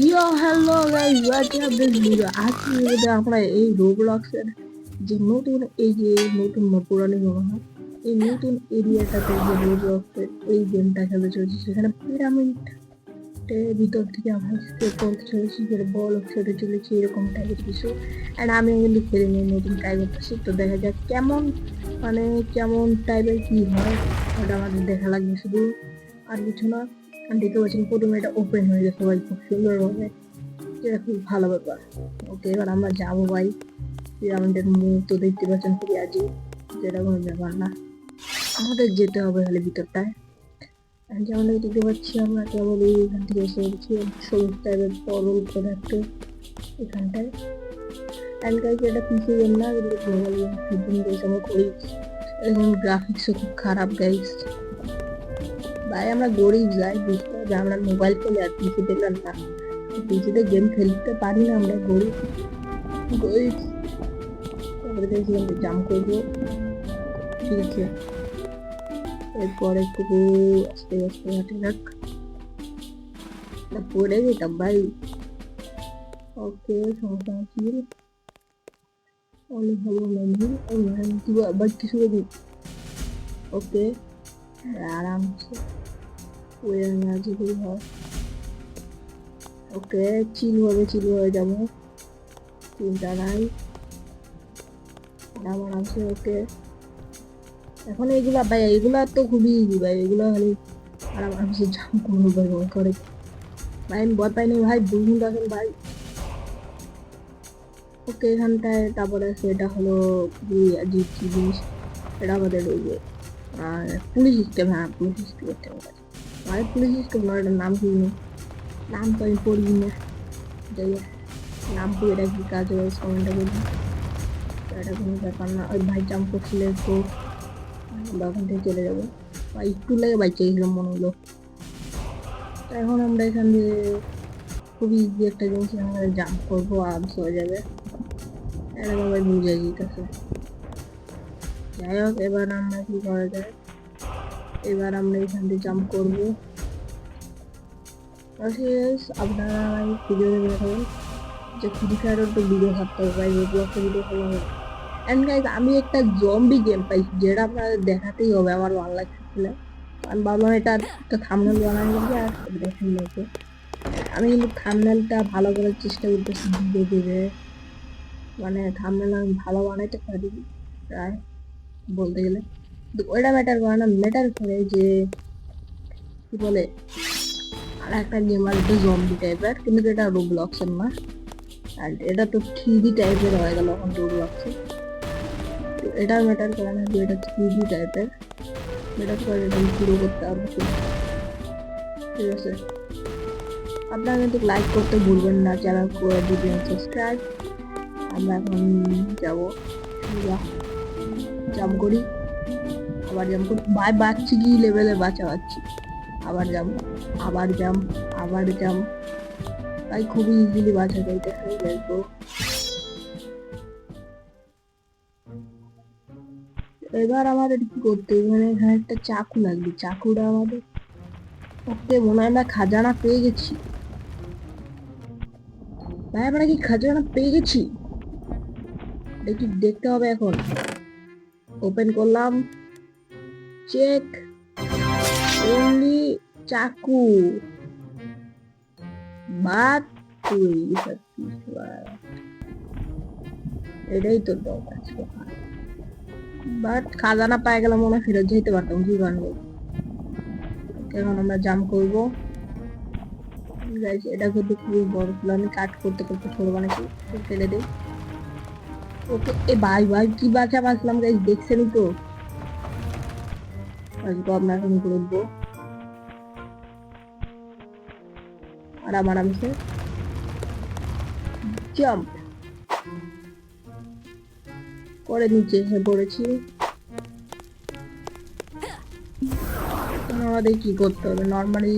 Yo hello guys what's this video আজকে ভিডিওতে আমরা এই রোবলক্সের যে নতুন এই যে নতুন পুরানি মনে হয়, এই নতুন এরিয়াটাতে যে রোবলক্সের এই গেমটা খেলতে চলেছি, সেখানে পিরামিড ভিতর থেকে আমরা স্টেপ করতে চলেছি যেটা বল ছেড়ে চলেছি, এরকম টাইপের কিছু। অ্যান্ড আমি কিন্তু খেলে নিয়ে নতুন ট্রাই করতেছি তো দেখা যাক কেমন মানে কেমন টাইপের কি হয়, ওটা আমাদের দেখা লাগবে শুধু আর কিছু না। দেখতে পাচ্ছেন প্রথমে এটা ওপেন হয়ে গেছে ভাই, খুব সুন্দরভাবে। এটা খুব ভালো ব্যাপার। ওকে, এবার আমরা যাব ভাই। পিরামিডের মুখ তো দেখতে পাচ্ছেন খুবই আজি যেটা কোনো ব্যাপার না। আমাদের যেতে হবে তাহলে ভিতরটায়। যেমন দেখতে পাচ্ছি আমরা কেবল এই এখান থেকে এসে গেছি সবুজ টাইপের তরল পদার্থ এখানটায়। অ্যান্ড গাইজ এটা পিসি গেম না করি এখন গ্রাফিক্সও খুব খারাপ গাইজ ভাই আমরা গরিব যাই, বুঝতে হবে। আমরা মোবাইল খেলে আর পিসি পেলাম না পিসিতে গেম খেলতে পারি না আমরা, গরিব। গরিব। তারপরে দেখছিলাম জাম করব। ঠিক আছে। এরপর একটু আস্তে আস্তে হাঁটে রাখ পড়ে যেতাম ভাই। ওকে, সমস্যা অনেক ভালো লাগবে আবার কিছু ওকে, আরামসে। না হয়। ওকে চিল হবে চিল হয়ে যাব? চিন্তা নাই। আরাম আরামসে ওকে। এখন এগুলা ভাই এগুলা তো খুবই ইজি ভাই এগুলো আরাম আরামসে জাম করব ভাই করে। ভাই, আমি পাইনি ভাই বুঝুন দেখেন ভাই। ওকে এখানটায়, তারপরে সেটা হলো খুবই জিনিস। এটা আমাদের ওই যে আর পুলিশ সিস্টেম হ্যাঁ পুলিশ মানে পুলিশ সিস্টেম নয় নাম কি নাম তো আমি পড়ি না যাই নাম পড়ে এটা কি কাজ হবে কমেন্টে বলি এটা কোনো ব্যাপার না ওই ভাই জাম্প করছিলে তো ওখান থেকে চলে যাব বা একটু লাগে বাইক চেয়েছিলাম মনে হলো এখন আমরা এখান দিয়ে খুবই ইজি একটা জিনিস আমরা জাম্প করব আরামসে হয়ে যাবে এটা বাবা বুঝে যেতেছে যাই হোক এবার আমরা কি করা যায় এবার আমরা এখান থেকে জাম্প করব। আপনারা ভিডিও দেখে দেখাবেন যে ফ্রি ফায়ারের তো ভিডিও থাকতে হবে, ভাই রোবলক্সে ভিডিও করা হবে। অ্যান্ড গাইজ আমি একটা জম্বি গেম পাইছি যেটা আপনাদের দেখাতেই হবে আমার ভালো লাগছিল আমি ভাবলাম এটা একটা থামনেল বানানো যাবে আর দেখেন লোকে আমি কিন্তু থামনেলটা ভালো করার চেষ্টা করতেছি, ধীরে ধীরে। মানে থামনেল আমি ভালো বানাইতে পারি, প্রায়, বলতে গেলে। ওইটা ম্যাটার করে না ম্যাটার করে যে, কি বলে, আর একটা গেম আর এটা জম্বি টাইপের কিন্তু এটা রোবলক্সের না। আর এটা তো থ্রি ডি টাইপের হয়ে গেল এখন রোবলক্সে তো এটা ম্যাটার করে না যে এটা থ্রি ডি টাইপের ম্যাটার করে এটা আমি পুরো করতে পারব ঠিক আছে। আপনারা কিন্তু লাইক করতে ভুলবেন না চ্যানেল করে দিবেন সাবস্ক্রাইব আমরা এখন যাব। জাম করি। আবার জাম করি ভাই বাচ্চি কি লেভেলে বাঁচা পাচ্ছি আবার জাম আবার জাম আবার জাম তাই খুবই ইজিলি বাঁচা যাইতেছে দেখব এবার আমাদের কি করতে মানে এখানে একটা চাকু লাগবে। চাকুটা আমাদের ওকে মনে হয় আমরা খাজানা পেয়ে গেছি। ভাই, আমরা কি খাজানা পেয়ে গেছি? দেখি, দেখতে হবে এখন। ওপেন করলাম। চেক অনলি চাকু বাট তুই এটাই তো দরকার ছিল। বাট খাজানা পাই গেলাম মনে হয় ফেরত যেতে পারতাম, কি বানবো এখন আমরা জাম করব। এটা কিন্তু খুবই বড় ছিল আমি কাট করতে করতে ছোট বানাচ্ছি ফেলে দিই। ওকে এ ভাই ভাই কি বাঁচা বাঁচলাম গাইজ দেখছেনই তো? আজকে আপনার এখন করব আরাম আরামসে জাম্প করে নিচে এসে পড়েছি। আমাদের কি করতে হবে? নর্মালি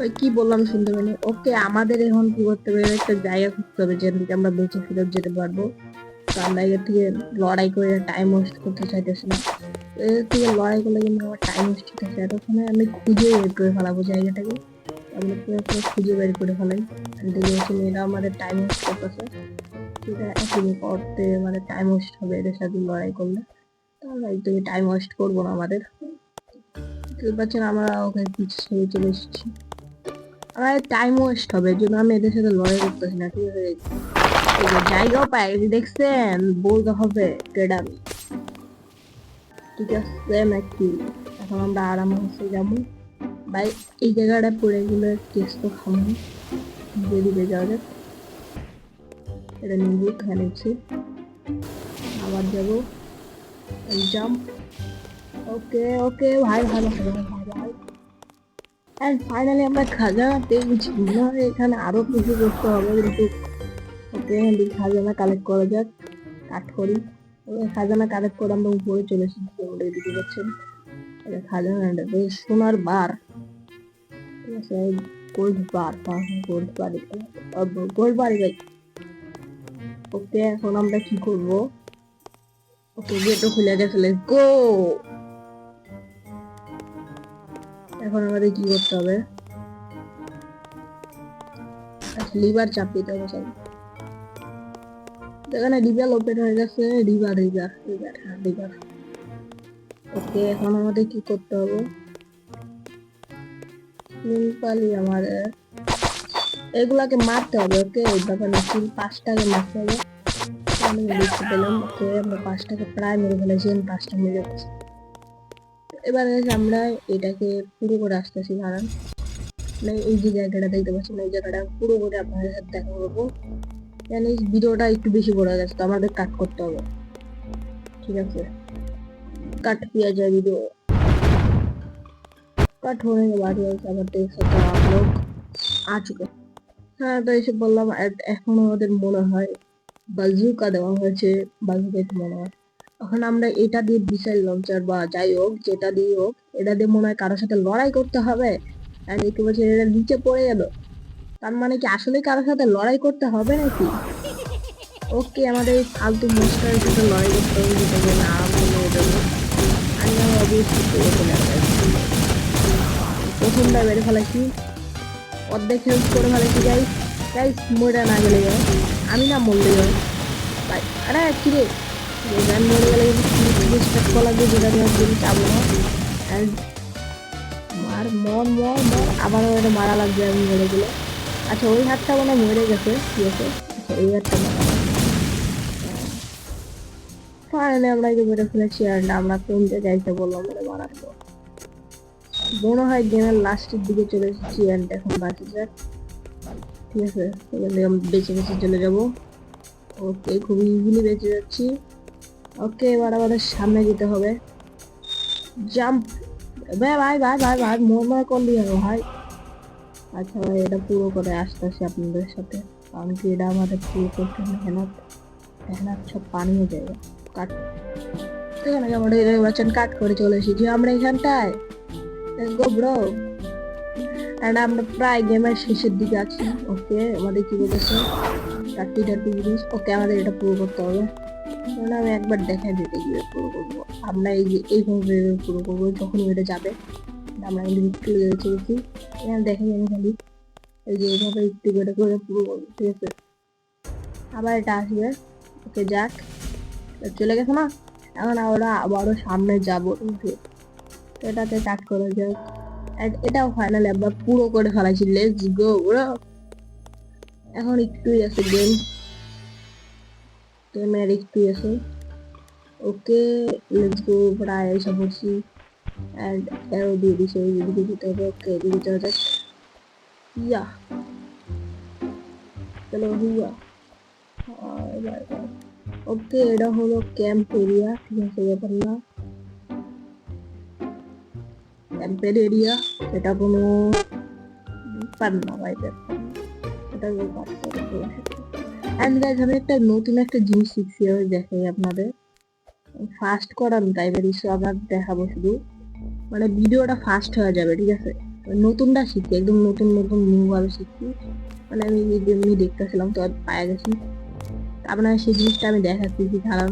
ওই কি বললাম শুনতে পাইনি ওকে আমাদের এখন কি করতে হবে? একটা জায়গা খুঁজতে হবে যেখান আমরা বেঁচে ফেরত যেতে পারব। তো আমরা এর থেকে লড়াই করে টাইম ওয়েস্ট করতে চাইতেছি না। এর থেকে লড়াই করলে কিন্তু আমার টাইম ওয়েস্ট হচ্ছে এতক্ষণে আমি খুঁজে বের করে ফেলাবো জায়গাটাকে। আমরা পুরো খুঁজে বের করে ফেলাই। দেখে হচ্ছে মেয়েরা আমাদের টাইম ওয়েস্ট করতেছে। সেটা একদিন করতে মানে টাইম ওয়েস্ট হবে এদের সাথে লড়াই করলে। তাহলে একদমই টাইম ওয়েস্ট করব না আমাদের। বুঝতে পারছেন আমরা ওকে পিছিয়ে চলে এসেছি। আমার টাইম ওয়েস্ট হবে এই জন্য আমি এদের সাথে লড়াই করতেছি না, ঠিক আছে? জায়গাও গেছি দেখছেন? বলতে হবে ঠিক আছে, নাকি? এখন আমরা আরাম হচ্ছে যাব। ভাই, এই জায়গাটা পড়ে গেলে তো খাব। যাক এটা আবার যাব। ওকে ওকে, ভাই ভালো ভালো ভাই ভাই অ্যান্ড ফাইনালি আমরা খাজানা পেয়েছি। মনে হয় এখানে আরও কিছু করতে হবে, কিন্তু ওকে খাজানা কালেক্ট করা যাক কাট করি। খাজানা কালেক্ট করে আমরা উপরে চলে এসেছি খাজানা বেশ সোনার বার। গোল্ড বার গোল্ড বাড়ি গোল্ড বাড়ি ভাই ওকে, এখন আমরা কি করব? ওকে খুলে গেছে লেটস গো এখন আমাদের কি করতে হবে? লিভার চাপ দিতে হবে এখানে রিভার ওপেন হয়ে গেছে রিভার রিভার রিভার হ্যাঁ রিভার ওকে, এখন আমাদের কি করতে হবে? সিম্পলি আমাদের এগুলাকে মারতে হবে, ওকে? ব্যাপার না তিন পাঁচটাকে মারতে হবে। আমি দেখতে পেলাম, ওকে, আমরা পাঁচটাকে প্রায় মেরে ফেলেছি পাঁচটা মেরে গেছি এবার আমরা এটাকে পুরো করে আসতেছি কারণ মানে এই যে জায়গাটা দেখতে পাচ্ছেন, এই জায়গাটা পুরো করে আপনাদের সাথে দেখা করব। জানি ভিডিওটা একটু বেশি বড় হয়ে গেছে তো আমাদের কাট করতে হবে ঠিক আছে কাট किया जाए वीडियो कट होने के बाद गाइस আবার देख सकते हो आप लोग आ चुके হ্যাঁ তো এসে বললাম এ- এখন আমাদের মনে হয় বাজুকা দেওয়া হয়েছে বাজুকা মনে হয় এখন আমরা এটা দিয়ে মিসাইল লঞ্চার বা যাই হোক যেটা দিয়ে হোক এটা দিয়ে মনে হয় কারোর সাথে লড়াই করতে হবে আর দেখতে পাচ্ছি এটা নিচে পড়ে গেল তার মানে কি আসলে কারোর সাথে লড়াই করতে হবে নাকি? ওকে, আমাদের এই ফালতু মনস্টারের সাথে লড়াই করতে হবে যেটাকে না করে দেবো আমি আমার অবশ্যই করে ফেলে প্রথমটা বেড়ে ফেলাইছি অর্ধেক হেল্প করে ফেলেছি গাই গাই মরে না গেলে যায় আমি না মরলে যায় ভাই আরে, কি রে? আমি মরে গেলে স্টার্ট করা লাগবে যেটা আমি একদিন যাব না। And মার, মর মর মর। আবারও এটা মারা লাগবে আমি মরে গেলে। আচ্ছা ওই হাতটা মনে মরে গেছে আছে? আচ্ছা এই হাতটা ফাইনালি আমরা একে মেরে ফেলেছি আর না, আমরা কোন জায়গায় বললাম ওটা মারার পর মনে হয় গেমের লাস্টের দিকে চলে এসেছি অ্যান্ড এখন বাকি যাক ঠিক আছে এখানে আমি বেঁচে বেঁচে চলে যাব। ওকে খুবই ইজিলি বেঁচে যাচ্ছি। ওকে এবার আমাদের সামনে যেতে হবে। জাম্প ভাই ভাই ভাই ভাই ভাই মোর মার করলি ভাই? আচ্ছা ভাই, এটা পুরো করে আসতেছি আপনাদের সাথে। কারণ কি এটা আমাদের পুরো করতে মেহনত। মেহনত সব পানিয়ে যাবে কাট এখানে আমরা এটা বাচ্চান কাট করে চলে এসেছি। আমরা এখানটায়। Bro. And আমরা প্রায় গেমের শেষের দিকে আছি। ওকে, আমাদের কি বলেছে? থার্টি থার্টি জিনিস। ওকে, আমাদের এটা পুরো করতে হবে। কারণ আমি একবার দেখাই দিতে গিয়ে পুরো করব। আমরা এই যে এইভাবে পুরো করব, যখন এটা যাবে। আমরা কিন্তু দেখি। এখানে আমি খালি। এই যে এইভাবে একটু করে করে পুরো ঠিক আছে? আবার এটা আসবে। ওকে, যাক। চলে গেছে না? এখন আমরা আবারও সামনে যাব আছে? এটাতে কাট করে যাক। এটাও ফাইনালি আমরা পুরো করে ফেলাইছি লেটস গো ব্রো এখন একটুই আছে গেম গেমের একটুই আছে। ওকে লেটস গো প্রায় এসে পড়ছি অ্যান্ড অ্যারো দিয়ে দিছে এদিকে যেতে হবে ওকে এদিকে যাওয়া যাক ইয়া চলো হুয়া ওকে এটা হলো ক্যাম্প এরিয়া ঠিক আছে ব্যাপার না ক্যাম্পের এরিয়া এটা কোনো ব্যাপার না ভাই ব্যাপার এটা অ্যান্ড গাইজ আমি একটা নতুন একটা জিনিস শিখছি দেখাই আপনাদের ফাস্ট করার টাইপের ইস্যু আবার দেখাবো শুধু মানে ভিডিওটা ফাস্ট হয়ে যাবে, ঠিক আছে? নতুনটা শিখছি, একদম নতুন নতুন নিউভাবে শিখছি। মানে আমি যেমনি দেখতেছিলাম, তো পায়ে গেছি। আপনার সেই জিনিসটা আমি দেখাচ্ছি, যে খারাপ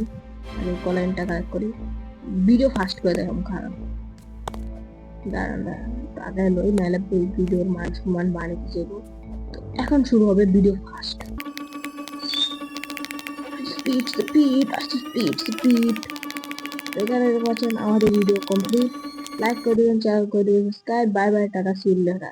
আমি কলাইনটা কালেক্ট করি। ভিডিও ফাস্ট করে দেখাম খারাপ দাঁড়ান দাঁড়ান, আগে নই ভিডিওর মান সম্মান বাড়িতে যাব তো এখন শুরু হবে video fast speed speed speed speed এখানে পাচ্ছেন আমাদের ভিডিও কমপ্লিট লাইক করে দিবেন চ্যানেল করে দিবেন সাবস্ক্রাইব বাই বাই টাটা সিউল্লেহরা